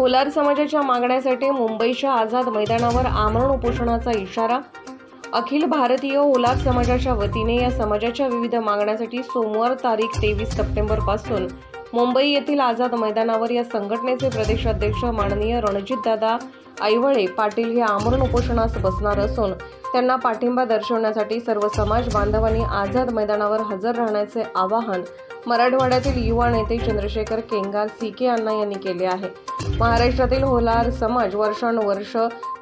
कोलार समाजाच्या मागण्यासाठी मुंबईच्या आझाद मैदानावर आमरण उपोषणाचा इशारा. अखिल भारतीय ओलार समाजाच्या वतीने या समाजाच्या विविध मागण्यासाठी सोमवार तारीख तेवीस सप्टेंबरपासून मुंबई येथील आझाद मैदानावर या संघटनेचे प्रदेशाध्यक्ष माननीय रणजितदादा ऐवळे पाटील हे आमरण उपोषणास बसणार असून त्यांना पाठिंबा दर्शवण्यासाठी सर्व समाज बांधवांनी आझाद मैदानावर हजर राहण्याचे आवाहन मराठवाड्यातील युवा नेते चंद्रशेखर केंगार सीके अण्णा यांनी केले आहे. महाराष्ट्रातील होलार समाज वर्षानुवर्ष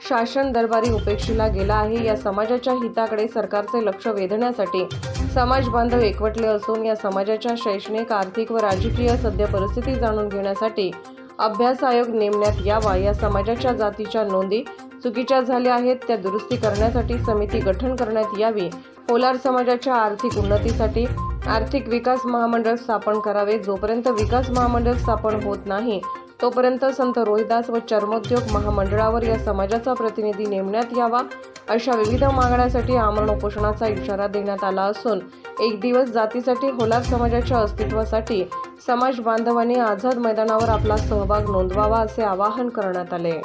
शासन दरबारी उपेक्षेला गेला आहे. या समाजाच्या हिताकडे सरकारचे लक्ष वेधण्यासाठी समाज बांधव एकवटले असून या समाजाच्या शैक्षणिक आर्थिक व राजकीय सद्य परिस्थिती जाणून घेण्यासाठी अभ्यास आयोग नेमण्यात यावा. या समाजाच्या जातीच्या नोंदी चुकीच्या झाल्या आहेत. त्या दुरुस्ती करण्यासाठी समिती गठन करण्यात यावी. होलार समाजाच्या आर्थिक उन्नतीसाठी आर्थिक विकास महामंडळ स्थापन करावे. जोपर्यंत विकास महामंडळ स्थापन होत नाही तोपर्यंत संत रोहिदास व चर्मोद्योग महामंडळावर या समाजाचा प्रतिनिधी नेमण्यात यावा अशा विविध मागण्यासाठी आमरण उपोषणाचा इशारा देण्यात आला असून एक दिवस जातीसाठी होलार समाजाच्या अस्तित्वासाठी समाज बांधवांनी आझाद मैदानावर आपला सहभाग नोंदवावा असे आवाहन करण्यात आले.